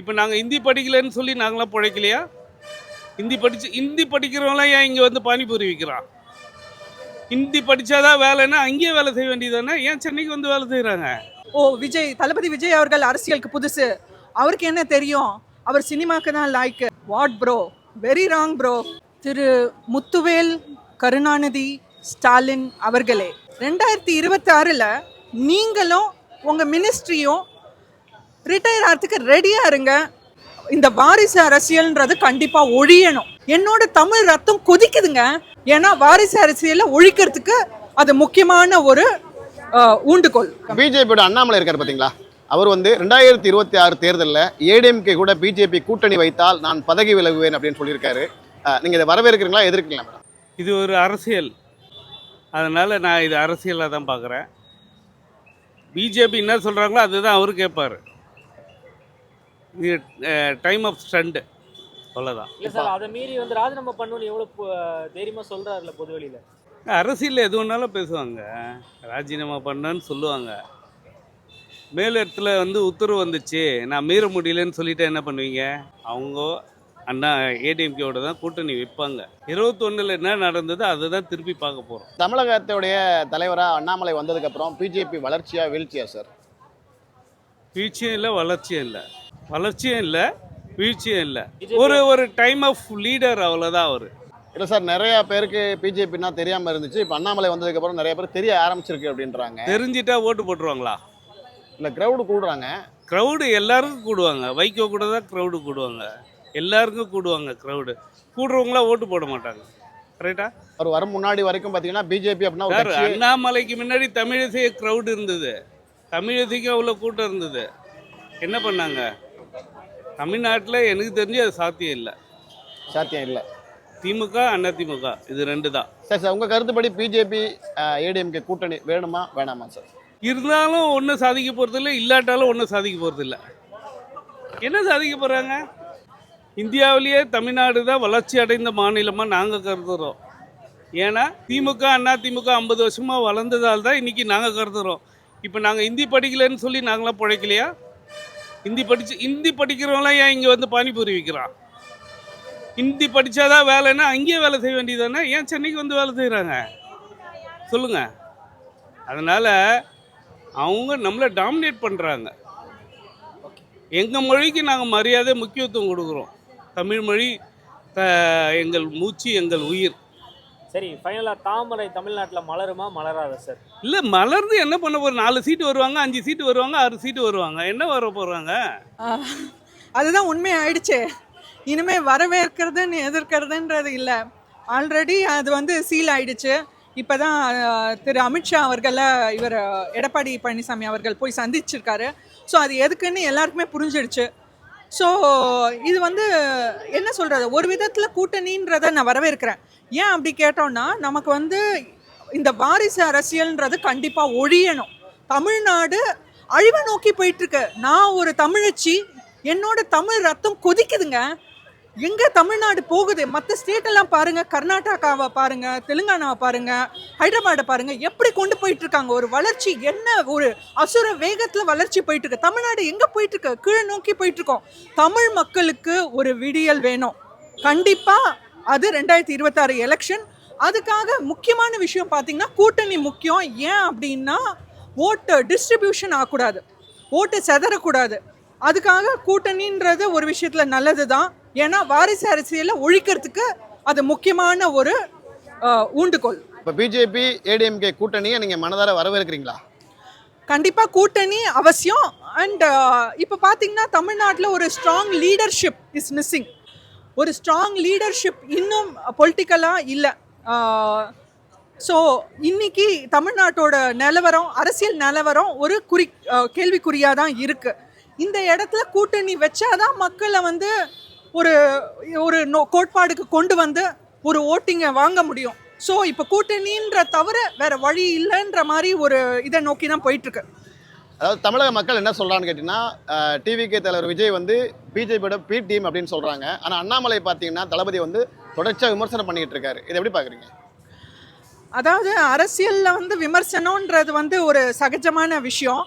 இப்போ நாங்கள் ஹிந்தி படிக்கலைன்னு சொல்லி நாங்களாம் பிழைக்கலையா? ஹிந்தி படிச்சு ஹிந்தி படிக்கிறவங்களாம் ஏன் இங்கே வந்து பானிபூரி விற்கிறான்? ஹிந்தி படித்தாதான் வேலைன்னா அங்கேயே வேலை செய்ய வேண்டியதானே ஏன் சென்னைக்கு வந்து வேலை செய்கிறாங்க ஓ விஜய் தளபதி விஜய் அவர்கள் அரசியலுக்கு புதுசு. அவருக்கு என்ன தெரியும்? அவர் சினிமாக்கு தான் லாய்க்கு. What bro very wrong bro திரு முத்துவேல் கருணாநிதி ஸ்டாலின் அவர்களே. ரெண்டாயிரத்தி இருபத்தி ஆறில் நீங்களும் உங்கள் மினிஸ்ட்ரியும் ரிட்டையர் ஆகிறதுக்கு ரெடியாக இருங்க. இந்த வாரிசு அரசியல்ன்றது கண்டிப்பாக ஒழியணும். என்னோட தமிழ் ரத்தம் கொதிக்குதுங்க. ஏன்னா வாரிசு அரசியலை ஒழிக்கிறதுக்கு அது முக்கியமான ஒரு ஊண்டுகோல். பிஜேபியோட அண்ணாமலை இருக்கார் பாத்தீங்களா? அவர் வந்து ரெண்டாயிரத்தி இருபத்தி ஆறு தேர்தலில் ஏடிஎம்கே கூட பிஜேபி கூட்டணி வைத்தால் நான் பதவி விலகுவேன் அப்படின்னு சொல்லியிருக்காரு. அஹ், நீங்க இதை வரவேற்கிறீங்களா? எதிர்க்கிறீங்களா மேடம்? இது ஒரு அரசியல். அதனால் நான் இது அரசியலாக தான் பார்க்குறேன் பிஜேபி என்ன சொல்கிறாங்களோ அதுதான் அவர் கேட்பார் டைம் ஆஃப் ஸ்டண்டு அவ்வளோதான் இல்ல சார் அதை மீறி வந்து ராஜினாமா பண்ணணும்னு எவ்வளவு பு- தைரியமா சொல்றாருல பொது வெளியில அரசியலில் எது வேணாலும் பேசுவாங்க. ராஜினாமா பண்ணேன்னு சொல்லுவாங்க. மேல் இடத்துல வந்து உத்தரவு வந்துச்சு. நான் மீற முடியலன்னு சொல்லிட்டு என்ன பண்ணுவீங்க? அவங்க அண்ணா ஏடிஎம்கேவோட தான் கூட்டணி வைப்பாங்க. இருபத்தொன்னில் என்ன நடந்ததோ அதை தான் திருப்பி பார்க்க போகிறோம் தமிழகத்துடைய தலைவரா அண்ணாமலை வந்ததுக்கு அப்புறம் பிஜேபி வளர்ச்சியா வீழ்ச்சியா சார்? வீழ்ச்சியும் இல்லை வளர்ச்சியும் இல்லை. வளர்ச்சியும் இல்லை வீழ்ச்சியும் இல்லை. ஒரு ஒரு டைம் ஆஃப் லீடர் அவ்வளோதான் அவர். இல்லை சார் நிறைய பேருக்கு பிஜேபின்னா தெரியாம இருந்துச்சு. இப்போ அண்ணாமலை வந்ததுக்கு அப்புறம் நிறைய பேர் தெரிய ஆரம்பிச்சிருக்கு அப்படின்றாங்க. தெரிஞ்சிட்டா ஓட்டு போட்டுருவாங்களா? இல்லை கிரௌடு கூடுறாங்க. க்ரௌடு எல்லாருக்கும் கூடுவாங்க. வைகோ கூட தான் க்ரௌடு கூடுவாங்க. எல்லாருக்கும் கூடுவாங்க க்ரௌடு கூடுறவங்களாம் ஓட்டு போட மாட்டாங்க. கரெக்டா அவர் வரும் முன்னாடி வரைக்கும் பார்த்தீங்கன்னா பிஜேபி அப்படின்னா அண்ணாமலைக்கு முன்னாடி தமிழிசை க்ரௌடு இருந்தது. தமிழிசைக்கும் அவ்வளோ கூட்டம் இருந்தது. என்ன பண்ணாங்க? தமிழ்நாட்டில் எனக்கு தெரிஞ்சு அது சாத்தியம் இல்லை. சாத்தியம் இல்லை. திமுக அண்ணா திமுக இது ரெண்டு தான். சார் சார் உங்கள் கருத்துப்படி பிஜேபி ஏடிஎம்கே கூட்டணி வேணுமா வேணாமா சார்? இருந்தாலும் ஒன்றும் சாதிக்க போகிறதில்ல இல்லாட்டாலும் ஒன்றும் சாதிக்க போகிறதில்ல என்ன சாதிக்க போகிறாங்க இந்தியாவிலேயே தமிழ்நாடு தான் வளர்ச்சி அடைந்த மாநிலமாக நாங்கள் கருதுகிறோம் ஏன்னா திமுக அண்ணா திமுக ஐம்பது வருஷமாக வளர்ந்ததால் தான் இன்றைக்கி நாங்கள் கருதுகிறோம் இப்போ நாங்கள் ஹிந்தி படிக்கலைன்னு சொல்லி நாங்களாம் பிழைக்கலையா? ஹிந்தி படிச்சு ஹிந்தி படிக்கிறவங்களாம் ஏன் இங்கே வந்து பானிபூரி விற்கிறான்? ஹிந்தி படித்தாதான் வேலைன்னா அங்கேயே வேலை செய்ய வேண்டியதுன்னா ஏன் சென்னைக்கு வந்து வேலை செய்கிறாங்க சொல்லுங்கள் அதனால் அவங்க நம்மளை டாமினேட் பண்ணுறாங்க எங்கள் மொழிக்கு நாங்கள் மரியாதை முக்கியத்துவம் கொடுக்குறோம். தமிழ் மொழி த எங்கள் மூச்சு எங்கள் உயிர். சரி ஃபைனலா தாமரை தமிழ்நாட்டுல மலருமா? மலராதா சார் இல்லை மலர்ந்து என்ன பண்ண போகிறோம் நாலு சீட்டு வருவாங்க அஞ்சு சீட்டு வருவாங்க ஆறு சீட்டு வருவாங்க. என்ன வர போகிறாங்க அதுதான் உண்மை ஆயிடுச்சே இனிமே வரவேற்கிறதுன்னு எதிர்க்கிறதுன்றது இல்லை. ஆல்ரெடி அது வந்து சீல் ஆயிடுச்சு. இப்போதான் திரு அமித்ஷா அவர்களை இவர் எடப்பாடி பழனிசாமி அவர்கள் போய் சந்திச்சிருக்காரு. ஸோ அது எதுக்குன்னு எல்லாருக்குமே புரிஞ்சிடுச்சு. ஸோ இது வந்து என்ன சொல்கிறது ஒரு விதத்தில் கூட்டணின்றதை நான் வரவேற்கிறேன். ஏன் அப்படி கேட்டோன்னா நமக்கு வந்து இந்த வாரிசு அரசியல்ன்றது கண்டிப்பாக ஒழியணும். தமிழ்நாடு அழிவை நோக்கி போயிட்டுருக்கு. நான் ஒரு தமிழச்சி என்னோட தமிழ் ரத்தம் கொதிக்குதுங்க. எங்க தமிழ்நாடு போகுது? மற்ற ஸ்டேட் எல்லாம் பாருங்க கர்நாடகாவை பாருங்க தெலுங்கானாவை பாருங்க ஹைதராபாடை பாருங்க எப்படி கொண்டு போயிட்டு இருக்காங்க ஒரு வளர்ச்சி என்ன? ஒரு அசுர வேகத்துல வளர்ச்சி போயிட்டு இருக்கு தமிழ்நாடு எங்க போயிட்டு இருக்கு கீழே நோக்கி போயிட்டு இருக்கோம் தமிழ் மக்களுக்கு ஒரு விடியல் வேணும். கண்டிப்பா அது ரெண்டாயிரத்தி இருபத்தாறு எலெக்ஷன் அதுக்காக முக்கியமான விஷயம் பார்த்தீங்கன்னா கூட்டணி முக்கியம். ஏன் அப்படின்னா ஓட்டு டிஸ்ட்ரிபியூஷன் ஆகக்கூடாது. ஓட்டு செதறக்கூடாது. அதுக்காக கூட்டணின்றது ஒரு விஷயத்தில் நல்லது தான் ஏன்னா வாரிசு அரசியலை ஒழிக்கிறதுக்கு அது முக்கியமான ஒரு ஊண்டுகோல். இப்போ பிஜேபி ஏடிஎம்கே கூட்டணியை நீங்கள் மனதார வரவேற்கிறீங்களா? கண்டிப்பாக கூட்டணி அவசியம். அண்ட் இப்போ பார்த்தீங்கன்னா தமிழ்நாட்டில் ஒரு ஸ்ட்ராங் லீடர்ஷிப் இஸ் மிஸ்ஸிங் ஒரு ஸ்ட்ராங் லீடர்ஷிப் இன்னும் பொலிட்டிக்கலாக இல்லை. ஸோ இன்னைக்கு தமிழ்நாட்டோட நிலவரம் அரசியல் நிலவரம் ஒரு குறி கேள்விக்குறியாக தான் இருக்குது இந்த இடத்துல கூட்டணி வச்சாதான் மக்களை வந்து ஒரு ஒரு நோ கோட்பாடுக்கு கொண்டு வந்து ஒரு ஓட்டிங்கை வாங்க முடியும். ஸோ இப்போ கூட்டணின்ற தவிர வேற வழி இல்லைன்ற மாதிரி ஒரு இதை நோக்கி தான் போயிட்டுருக்கு. அதாவது தமிழக மக்கள் என்ன சொல்றான்னு கேட்டிங்கன்னா டிவிகே தலைவர் விஜய் வந்து பிஜேபியோட பி டீம் அப்படின்னு சொல்றாங்க. ஆனால் அண்ணாமலை பார்த்தீங்கன்னா தளபதி வந்து தொடர்ச்சியாக விமர்சனம் பண்ணிட்டு இருக்காரு. இதை எப்படி பார்க்குறீங்க? அதாவது அரசியலில் வந்து விமர்சனம்ன்றது வந்து ஒரு சகஜமான விஷயம்.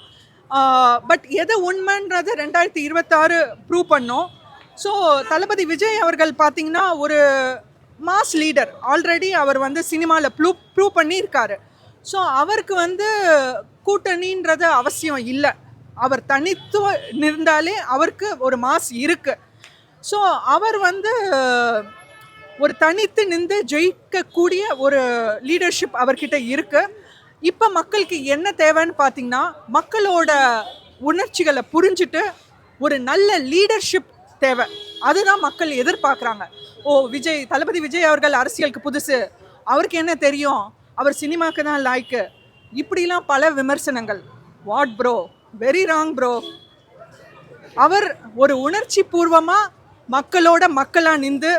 பட் எது உண்மைன்றது ரெண்டாயிரத்தி இருபத்தாறு ப்ரூவ் பண்ணோம். ஸோ தளபதி விஜய் அவர்கள் பார்த்தீங்கன்னா ஒரு மாஸ் லீடர் ஆல்ரெடி அவர் வந்து சினிமாவில் ப்ளூ ப்ரூவ் பண்ணியிருக்காரு. ஸோ அவருக்கு வந்து கூட்டணின்றது அவசியம் இல்லை. அவர் தனித்துவ இருந்தாலே அவருக்கு ஒரு மாஸ் இருக்குது ஸோ அவர் வந்து ஒரு தனித்து நின்று ஜெயிக்கக்கூடிய ஒரு லீடர்ஷிப் அவர்கிட்ட இருக்குது இப்போ மக்களுக்கு என்ன தேவைன்னு பார்த்தீங்கன்னா மக்களோட உணர்ச்சிகளை புரிஞ்சுட்டு ஒரு நல்ல லீடர்ஷிப் தேவை. அதுதான் மக்கள் எதிர்பார்க்குறாங்க. ஓ விஜய் தளபதி விஜய் அவர்கள் அரசியலுக்கு புதுசு. அவருக்கு என்ன தெரியும்? அவர் சினிமாக்கு தான் லாய்க்கு. இப்படிலாம் பல விமர்சனங்கள். What bro very wrong bro அவர் ஒரு உணர்ச்சி பூர்வமாக மக்களோட மக்களாக நின்று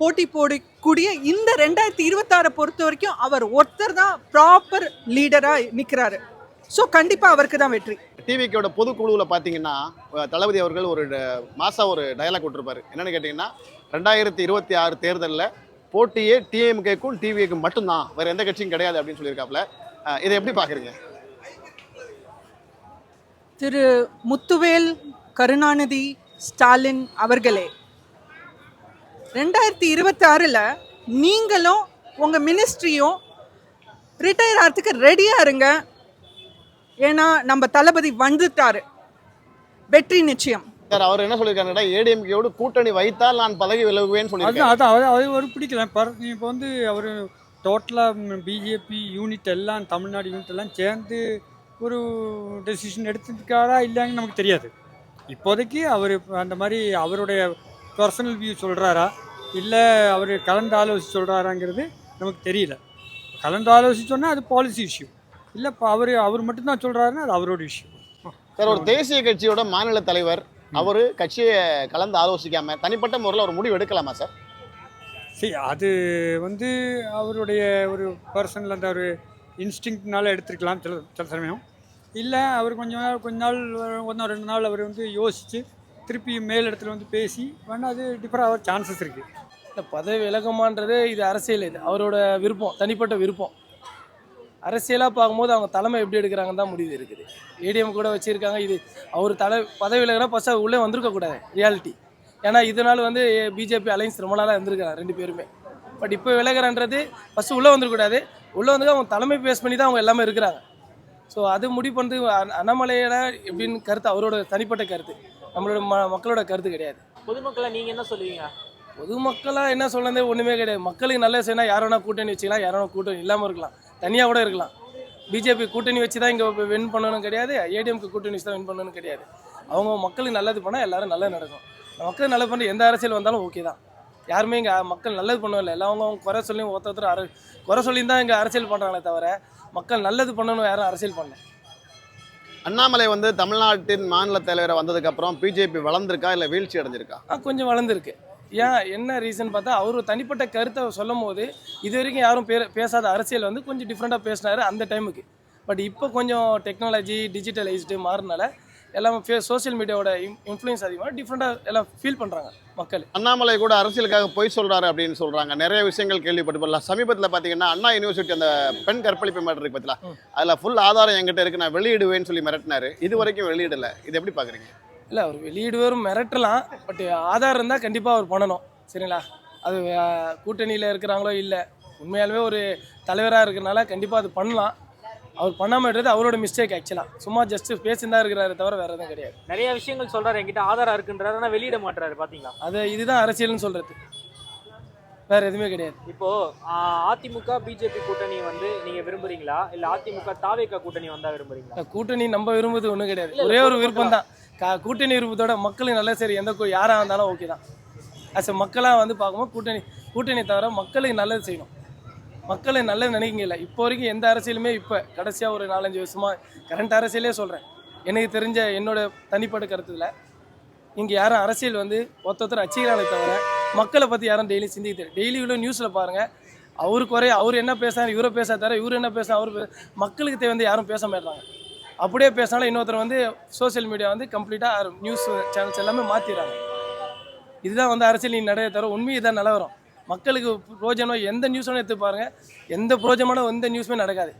போட்டி போடக்கூடிய இந்த ரெண்டாயிரத்தி இருபத்தாறை பொறுத்த வரைக்கும் அவர் ஒருத்தர் தான் ப்ராப்பர் லீடராக நிற்கிறாரு ஸோ கண்டிப்பாக அவருக்கு தான் வெற்றி. டிவிக்கோட பொதுக்குழுவில் பார்த்தீங்கன்னா தளபதி அவர்கள் ஒரு மாசா ஒரு டயலாக் விட்டுருப்பாரு என்னன்னு கேட்டிங்கன்னா ரெண்டாயிரத்தி இருபத்தி ஆறு தேர்தலில் போட்டியே டிஎம்கேக்கும் டிவிக்கும் மட்டும்தான். வேற எந்த கட்சியும் கிடையாது அப்படின்னு சொல்லியிருக்காப்ல அஹ், இதை எப்படி பார்க்குறீங்க திரு முத்துவேல் கருணாநிதி ஸ்டாலின் அவர்களே ரெண்டாயிரத்தி இருபத்தி ஆறில் நீங்களும் உங்கள் மினிஸ்ட்ரியும் ரிட்டையர் ஆகிறதுக்கு ரெடியாக இருங்க. ஏன்னா நம்ம தளபதி வந்துட்டாரு. வெற்றி நிச்சயம். சார் அவர் என்ன சொல்லியிருக்காருன்னா ஏடிஎம்கேயோடு கூட்டணி வைத்தால் நான் பதவி விலகுவேன்னு சொல்லியிருக்காரு. அது அது அது ஒரு பிடிக்கல. பர் இப்போ வந்து அவர் டோட்டலாக பிஜேபி யூனிட் எல்லாம் தமிழ்நாடு யூனிட் எல்லாம் சேர்ந்து ஒரு டெசிஷன் எடுத்துருக்காரா இல்லையான்னு நமக்கு தெரியாது. இப்போதைக்கு அவர் அந்த மாதிரி அவருடைய பர்சனல் வியூ சொல்கிறாரா இல்லை அவர் கலந்து ஆலோசிச்சு சொல்கிறாராங்கிறது நமக்கு தெரியல. கலந்து ஆலோசிச்சோன்னா அது பாலிசி இஷ்யூ இல்லை இப்போ அவர் அவர் மட்டும்தான் சொல்கிறாருன்னா அது அவரோட இஷ்யூ சார் ஒரு தேசிய கட்சியோட மாநில தலைவர் அவரு கட்சியை கலந்து ஆலோசிக்காம தனிப்பட்ட முறையில் ஒரு முடிவு எடுக்கலாமா சார்? சரி அது வந்து அவருடைய ஒரு பர்சனல் அந்த ஒரு இன்ஸ்டிங்க்னால எடுத்துருக்கலாம் சில சில சமயம். இல்லை அவர் கொஞ்ச நாள் கொஞ்ச நாள் ஒன்றோ ரெண்டு நாள் அவர் வந்து யோசித்து திருப்பி மேல் இடத்துல வந்து பேசி வேணா அது டிஃபர் ஆக சான்சஸ் இருக்குது இந்த பதவி விலகுமான்றது இது அரசியல் இது. அவரோட விருப்பம் தனிப்பட்ட விருப்பம். அரசியலாக பார்க்கும்போது அவங்க தலைமை எப்படி எடுக்கிறாங்கன்னு தான் முடிவு இருக்குது. ஏடிஎம் கூட வச்சுருக்காங்க. இது அவர் தலை பதவி விலகினா ஃபஸ்ட் அவர் உள்ளே வந்திருக்க கூடாது ரியாலிட்டி ஏன்னா இதனால் வந்து பிஜேபி அலைன்ஸ் ரொம்ப நாளாக இருந்திருக்காங்க ரெண்டு பேருமே. பட் இப்போ விலகிறன்றது ஃபஸ்ட்டு உள்ளே வந்துருக்கூடாது உள்ளே வந்து அவங்க தலைமை பேஸ் பண்ணி தான் அவங்க எல்லாமே இருக்கிறாங்க. ஸோ அது முடிவு பண்ணுறது அண்ண- அண்ணாமலையோட எப்படின்னு கருத்து அவரோட தனிப்பட்ட கருத்து. நம்மளோட ம மக்களோட கருத்து கிடையாது. பொதுமக்களை நீங்க என்ன சொல்லுவீங்க? பொதுமக்களாக என்ன சொல்றது ஒன்றுமே கிடையாது. மக்களுக்கு நல்லது செய்யணும் யார் வேணா கூட்டணி வச்சுக்கலாம் யார் வேணா கூட்டணி இல்லாமல் இருக்கலாம். தனியாக கூட இருக்கலாம். பிஜேபி கூட்டணி வச்சு தான் இங்கே வின் பண்ணணும் கிடையாது ஏடிஎம்க்கு கூட்டணி வச்சு தான் வின் பண்ணணும் கிடையாது. அவங்க மக்களுக்கு நல்லது பண்ணால் எல்லாரும் நல்லது நடக்கும். மக்கள் நல்லது பண்ண எந்த அரசியல் வந்தாலும் ஓகே தான். யாருமே இங்கே மக்கள் நல்லது பண்ணவில்லை எல்லாம் அவங்க அவங்க குறை சொல்லி ஒருத்தர் அர குறை சொல்லி தான் இங்கே அரசியல் பண்ணுறாங்களே தவிர மக்கள் நல்லது பண்ணணும் யாரும் அரசியல் பண்ணல. அண்ணாமலை வந்து தமிழ்நாட்டின் மாநில தலைவரை வந்ததுக்கு அப்புறம் பிஜேபி வளர்ந்திருக்கா இல்லை வீழ்ச்சி அடைஞ்சிருக்கா? கொஞ்சம் வளர்ந்துருக்கு. ஏன் என்ன ரீசன் பார்த்தா அவர் தனிப்பட்ட கருத்தை சொல்லும் போது இது வரைக்கும் யாரும் பே பேசாத அரசியல் வந்து கொஞ்சம் டிஃப்ரெண்ட்டாக பேசினாரு அந்த டைமுக்கு பட் இப்போ கொஞ்சம் டெக்னாலஜி டிஜிட்டலைஸ்டு மாறினால எல்லாம் ஃபே சோஷியல் மீடியாவோட இன்ஃப்ளூயன்ஸ் அதிகமாக டிஃப்ரெண்ட்டாக எல்லாம் ஃபீல் பண்ணுறாங்க மக்கள். அண்ணாமலை கூட அரசியலுக்காக பொய் சொல்றாரு அப்படின்னு சொல்றாங்க. நிறைய விஷயங்கள் கேள்விப்பட்டு சமீபத்தில் பார்த்தீங்கன்னா அண்ணா யூனிவர்சிட்டி அந்த பெண் கற்பழிப்பு மேட்டர் இருக்கு பார்த்தீங்களா ம். அதில் ஃபுல் ஆதாரம் என்கிட்ட இருக்கு. நான் வெளியிடுவேன்னு சொல்லி மிரட்டினாரு. இது வரைக்கும் வெளியிடல. இது எப்படி பார்க்குறீங்க இல்லை அவர் வெளியிடுவாரும் மிரட்டலாம் பட் ஆதாரம் இருந்தால் கண்டிப்பாக அவர் பண்ணணும். சரிங்களா? அது கூட்டணியில் இருக்கிறாங்களோ இல்லை உண்மையாலுமே ஒரு தலைவராக இருக்கிறனால கண்டிப்பாக அது பண்ணலாம். அவர் பண்ணாமன்றது அவரோட மிஸ்டேக் ஆக்சுவலாக சும்மா ஜஸ்ட் பேசியிருந்தா இருக்கிறாரு தவிர வேறு எதுவும் கிடையாது. நிறைய விஷயங்கள் சொல்றாரு என்கிட்ட ஆதாரம் இருக்குன்றாரு ஆனா வெளியிட மாட்டாரு பாத்தீங்களா? அது இதுதான் அரசியல்னு சொல்றது. வேற எதுவுமே கிடையாது. இப்போ ஆஹ், அதிமுக பிஜேபி கூட்டணி வந்து நீங்க விரும்புறீங்களா? இல்ல அதிமுக தாவேகா கூட்டணி வந்தா விரும்புறீங்களா? கூட்டணி நம்ம விரும்புறது ஒன்றும் கிடையாது. ஒரே ஒரு விருப்பம் தான் கா- கூட்டணி விருப்பத்தோட மக்களுக்கு நல்ல சரி எந்த யாராக இருந்தாலும் ஓகே தான். அஸ் மக்களாக வந்து பார்க்கும்போது கூட்டணி கூட்டணி தவிர மக்களுக்கு நல்லது செய்யணும். மக்களை நல்லது நினைக்கிங்க இல்லை இப்போ வரைக்கும் எந்த அரசியலுமே இப்போ கடைசியாக ஒரு நாலஞ்சு வருஷமாக கரண்ட் அரசியலே சொல்கிறேன் எனக்கு தெரிஞ்ச என்னோட தனிப்பட்ட கருத்துல இங்கே யாரும் அரசியல் வந்து ஒருத்தர் அச்சிக்கிறாங்களே தவிர மக்களை பற்றி யாரும் டெய்லி சிந்திக்க டெய்லி இவ்வளோ நியூஸில் பாருங்கள் அவரு குறைய அவர் என்ன பேசுறாரு இவரை பேசாத தவிர இவர் என்ன பேச அவர் மக்களுக்கு தேவை வந்து யாரும் பேச மாட்டாங்க அப்படியே பேசினாலும் இன்னொருத்தர் வந்து சோஷியல் மீடியா வந்து கம்ப்ளீட்டாக நியூஸ் சேனல்ஸ் எல்லாமே மாற்றிடுறாங்க இதுதான் வந்து அரசியல் நீ தவிர உண்மை தான் நிலவரம். மக்களுக்கு பிரோஜனம் எந்த நியூஸும் எடுத்து பாருங்கள் எந்த பிரோஜனமான எந்த நியூஸுமே நடக்காது.